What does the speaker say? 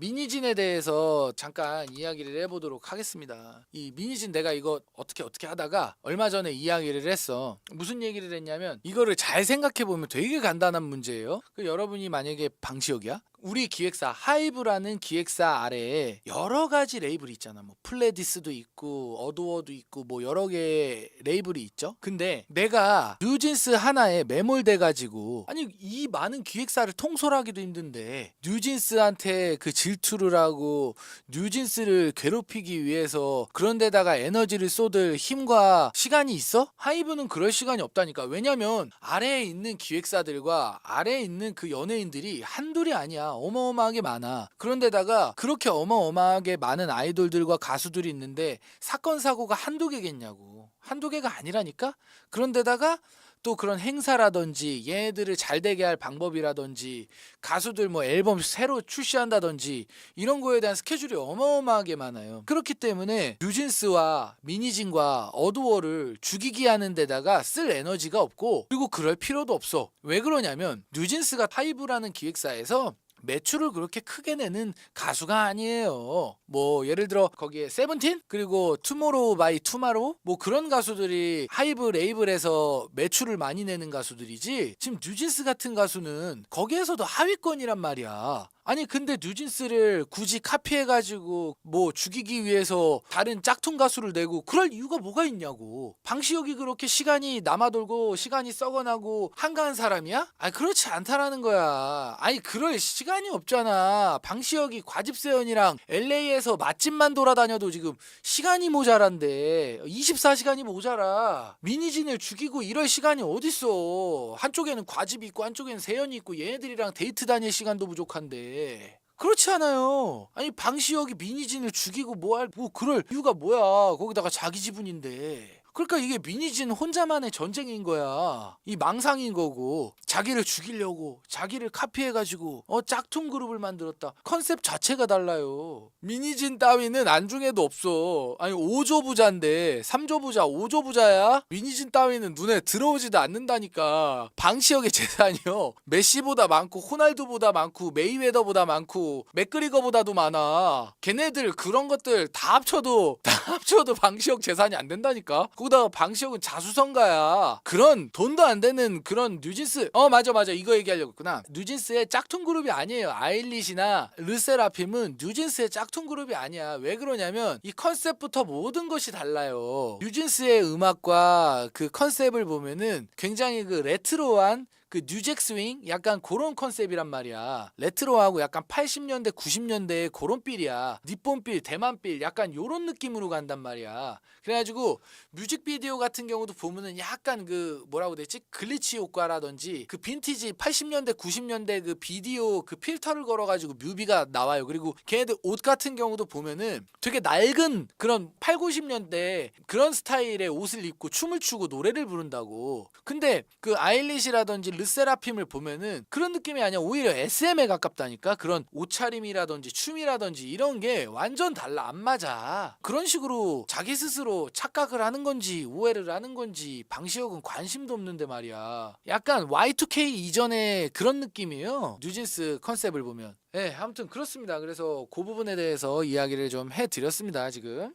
미니진에 대해서 잠깐 이야기를 해보도록 하겠습니다. 이 미니진 내가 이거 어떻게 어떻게 하다가 얼마 전에 이야기를 했어. 무슨 얘기를 했냐면 이거를 잘 생각해 보면 되게 간단한 문제예요. 그 여러분이 만약에 방시혁이야? 우리 기획사 하이브라는 기획사 아래에 여러 가지 레이블이 있잖아. 뭐 플레디스도 있고 어도어도 있고 뭐 여러 개의 레이블이 있죠. 근데 내가 뉴진스 하나에 매몰돼 가지고 아니 이 많은 기획사를 통솔하기도 힘든데 뉴진스한테 그 질투를 하고 뉴진스를 괴롭히기 위해서 그런 데다가 에너지를 쏟을 힘과 시간이 있어? 하이브는 그럴 시간이 없다니까. 왜냐면 아래에 있는 기획사들과 아래에 있는 그 연예인들이 한둘이 아니야. 어마어마하게 많아. 그런데다가 그렇게 어마어마하게 많은 아이돌들과 가수들이 있는데 사건 사고가 한두 개겠냐고. 한두 개가 아니라니까? 그런데다가 또 그런 행사라든지 얘네들을 잘 되게 할 방법이라든지 가수들 뭐 앨범 새로 출시한다든지 이런 거에 대한 스케줄이 어마어마하게 많아요. 그렇기 때문에 뉴진스와 미니진과 어두워를 죽이기 하는 데다가 쓸 에너지가 없고 그리고 그럴 필요도 없어. 왜 그러냐면 뉴진스가 하이브라는 기획사에서 매출을 그렇게 크게 내는 가수가 아니에요. 뭐 예를 들어 거기에 세븐틴 그리고 투모로우 바이 투마로우 뭐 그런 가수들이 하이브 레이블에서 매출을 많이 내는 가수들이지 지금 뉴진스 같은 가수는 거기에서도 하위권이란 말이야. 아니 근데 뉴진스를 굳이 카피해가지고 뭐 죽이기 위해서 다른 짝퉁 가수를 내고 그럴 이유가 뭐가 있냐고. 방시혁이 그렇게 시간이 남아돌고 시간이 썩어나고 한가한 사람이야? 아니 그렇지 않다라는 거야. 아니 그럴 시간이 없잖아. 방시혁이 과집세연이랑 LA에서 맛집만 돌아다녀도 지금 시간이 모자란데. 24시간이 모자라. 미니진을 죽이고 이럴 시간이 어딨어. 한쪽에는 과집이 있고 한쪽에는 세연이 있고 얘네들이랑 데이트 다닐 시간도 부족한데 그렇지 않아요. 아니 방시혁이 미니진을 죽이고 뭐할 뭐 그럴 이유가 뭐야? 거기다가 자기 지분인데. 그러니까 이게 미니진 혼자만의 전쟁인 거야. 이 망상인 거고 자기를 죽이려고 자기를 카피해가지고 어 짝퉁 그룹을 만들었다. 컨셉 자체가 달라요. 미니진 따위는 안중에도 없어. 아니 5조 부자인데 3조 부자, 5조 부자야? 미니진 따위는 눈에 들어오지도 않는다니까. 방시혁의 재산이요. 메시보다 많고 호날두보다 많고 메이웨더보다 많고 맥그리거보다도 많아. 걔네들 그런 것들 다 합쳐도 다 합쳐도 방시혁 재산이 안 된다니까. 거 기다가 방시혁은 자수성가야. 그런 돈도 안 되는 그런 뉴진스. 어 맞아 맞아 이거 얘기하려고 했구나. 뉴진스의 짝퉁 그룹이 아니에요. 아일릿이나 르세라핌은 뉴진스의 짝퉁 그룹이 아니야. 왜 그러냐면 이 컨셉부터 모든 것이 달라요. 뉴진스의 음악과 그 컨셉을 보면은 굉장히 그 레트로한 그 뉴잭 스윙 약간 그런 컨셉이란 말이야. 레트로하고 약간 80년대 90년대의 그런 필이야. 니폰 필, 대만 필 약간 요런 느낌으로 간단 말이야. 그래가지고 뮤직비디오 같은 경우도 보면은 약간 그 뭐라고 되지 글리치 효과라든지 그 빈티지 80년대 90년대 그 비디오 그 필터를 걸어가지고 뮤비가 나와요. 그리고 걔네들 옷 같은 경우도 보면은 되게 낡은 그런 8, 90년대 그런 스타일의 옷을 입고 춤을 추고 노래를 부른다고. 근데 그 아일릿이라든지 르세라핌을 보면은 그런 느낌이 아니야. 오히려 SM에 가깝다니까. 그런 옷차림이라든지 춤이라든지 이런 게 완전 달라. 안 맞아. 그런 식으로 자기 스스로 착각을 하는 건지 오해를 하는 건지 방시혁은 관심도 없는데 말이야. 약간 Y2K 이전의 그런 느낌이에요. 뉴진스 컨셉을 보면. 예, 아무튼 그렇습니다. 그래서 그 부분에 대해서 이야기를 좀 해드렸습니다. 지금.